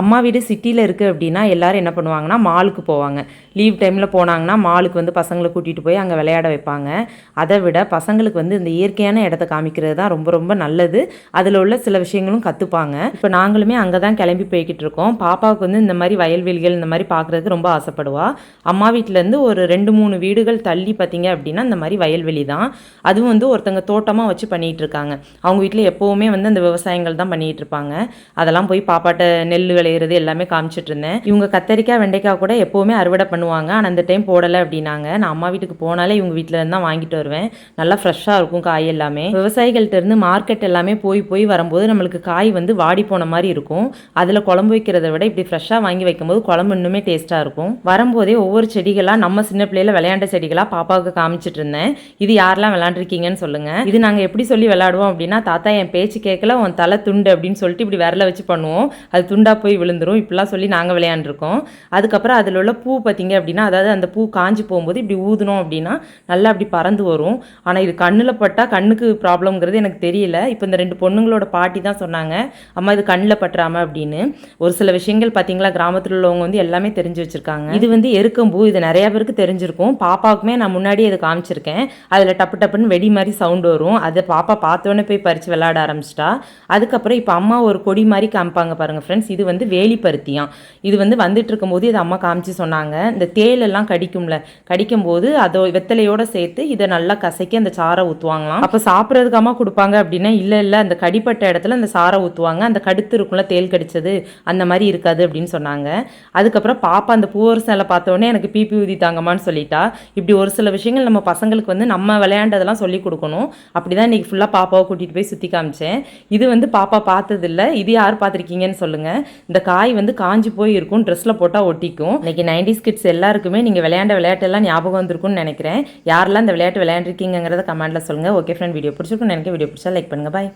அம்மா வீடு சிட்டியில் இருக்குது அப்படின்னா எல்லாரும் என்ன பண்ணுவாங்கன்னா மாலுக்கு போவாங்க. லீவ் டைமில் போனாங்கன்னா மாலுக்கு வந்து பசங்களை கூட்டிகிட்டு போய் அங்கே விளையாட வைப்பாங்க. அதை விட பசங்களுக்கு வந்து இந்த இயற்கையான இடத்த காமிக்கிறது தான் ரொம்ப ரொம்ப நல்லது. அதில் உள்ள சில விஷயங்களும் கற்றுப்பாங்க இப்போ நாங்களுமே அங்கே தான் கிளம்பி போய்கிட்டு இருக்கோம். பாப்பாவுக்கு வந்து இந்த மாதிரி வயல்வெளிகள் இந்த மாதிரி பார்க்குறதுக்கு ரொம்ப ஆசைப்படுவா. அம்மா வீட்டிலேருந்து ஒரு ரெண்டு மூணு வீடுகள் தள்ளி பார்த்தீங்க அப்படின்னா இந்த மாதிரி வயல்வெளி தான். அதுவும் வந்து ஒருத்தங்க தோட்டமாக வச்சு பண்ணிகிட்டு இருக்காங்க. அவங்க வீட்டில் எப்போவுமே வந்து அந்த விவசாயங்கள் தான் பண்ணிகிட்டு இருப்பாங்க. அதெல்லாம் போய் பாப்பாட்ட நெல் விளையிறது எல்லாமே காமிச்சிட்டு இருந்தேன் இவங்க கத்தரிக்காய் வெண்டைக்காய் கூட எப்போவுமே அறுவடை பண்ணுவாங்க. ஆனால் அந்த டைம் போடலை அப்படின்னாங்க. நான் அம்மா வீட்டுக்கு போனாலே இவங்க வீட்டில் இருந்து தான் வாங்கிட்டு வருவேன். நல்லா ஃப்ரெஷ்ஷாக இருக்கும் காய் எல்லாமே. விவசாயிகள்கிட்ட இருந்து மார்க்கெட் எல்லாமே போய் போய் வரும்போது நம்மளுக்கு காய் வந்து வாடி போன மாதிரி இருக்கும். அதில் குழம்பு வைக்கிறத விட இப்படி ஃப்ரெஷ்ஷாக வாங்கி வைக்கும்போது குழம்பு இன்னுமே டேஸ்ட்டாக இருக்கும். வரும்போதே ஒவ்வொரு செடிகளாக நம்ம சின்ன பிள்ளையில விளையாண்ட செடிகளாக பாப்பாவுக்கு காமிச்சிட்டு இருந்தேன் இது யாரெல்லாம் விளையாண்டுருக்கீங்கன்னு சொல்லுங்கள் இது நாங்கள் எப்படி சொல்லி விளையாடுவோம் அப்படின்னா தாத்தா என் பேச்சு கேட்கல உன் தலை துண்டு அப்படின்னு சொல்லிட்டு இப்படி விரல வச்சு பண்ணுவோம். அது துண்டாக போய் விழுந்துரும். இப்படிலாம் சொல்லி நாங்கள் விளையாண்டுருக்கோம். அதுக்கப்புறம் அதில் உள்ள பூ பார்த்தீங்க அப்படின்னா அதாவது அந்த பூ காஞ்சி போகும்போது இப்படி ஊதுனோம் அப்படின்னா நல்லா அப்படி பறந்து வரும். ஆனால் இது கண்ணில் பட்டால் கண்ணுக்கு ப்ராப்ளம்ங்கிறது எனக்கு தெரியல. இப்போ இந்த ரெண்டு பொண்ணுங்களோட பாட்டி தான் சொன்னாங்க. அம்மா இது கண்ணில் பற்றாம அப்படின்னு. ஒரு சில விஷயங்கள் பார்த்தீங்களா கிராமத்தில் உள்ளவங்க வந்து எல்லாமே தெரிஞ்சு வச்சுருக்காங்க. இது வந்து எருக்கம்பூ இது நிறைய பேருக்கு தெரிஞ்சிருக்கும். பாப்பாவுக்குமே நான் முன்னாடி இதை காமிச்சிருக்கேன். அதில் டப்பு டப்புன்னு வெடி மாதிரி சவுண்ட் வரும். அதை பாப்பா பார்த்தோன்னே போய் பறித்து விளையாட ஆரம்பிச்சிட்டா. அதுக்கப்புறம் இப்போ அம்மா ஒரு கொடி மாதிரி காமிப்பாங்க பாருங்கள் ஃப்ரெண்ட்ஸ் இது வந்து வேலி பருத்தியாம் இது வந்து வந்துட்டு இருக்கும்போது இதை அம்மா காமிச்சு சொன்னாங்க. இந்த தேலெல்லாம் கடிக்கும்ல. கடிக்கும் போது அதோ வெத்தலையோட சேர்த்து இதை நல்லா கசக்கி அந்த சாரை ஊற்றுவாங்களாம் அப்போ சாப்பிட்றதுக்கு அம்மா கொடுப்பாங்க அப்படின்னா இல்லை இல்லை அந்த கடிப்பட்ட இடத்துல அந்த சாரை ஊற்றுவாங்க அந்த கடுத்து இருக்கும்ல தேல் கடிச்சது அந்த மாதிரி இருக்காது அப்படின்னு சொன்னாங்க. அதுக்கப்புறம் பாப்பா அந்த பூவரசலை பார்த்தோன்னே எனக்கு பிபி ஊதி தாங்கம்மான்னு சொல்லிட்டா. இப்படி ஒரு சில விஷயங்கள் நம்ம பசங்களுக்கு வந்து நம்ம விளையாண்டதெல்லாம் சொல்லி கொடுக்கணும். அப்படி தான் இன்றைக்கி ஃபுல்லாக பாப்பாவை கூட்டிகிட்டு போய் சுற்றி காமிச்சேன். இது வந்து பாப்பா பார்த்ததில்ல. இது யார் பார்த்துருக்கீங்கன்னு சொல்லுங்கள் இந்த காய் வந்து காஞ்சி போய் இருக்கும் ட்ரெஸ்ஸில் போட்டால் ஒட்டிக்கும். இன்னைக்கு நைன்டிஸ் கிட்ஸ் எல்லாருக்குமே நீங்கள் விளையாண்ட விளையாட்டெல்லாம் ஞாபகம் வந்திருக்கும்னு நினைக்கிறேன். யாரெல்லாம் இந்த விளையாட்டு விளையாண்டுருக்கீங்கிறத கமெண்ட்டில் சொல்லுங்கள் ஓகே ஃப்ரெண்ட் வீடியோ பிடிச்சிருக்கும் நினைக்க வீடியோ பிடிச்சா லைக் பண்ணுங்கள் பாய்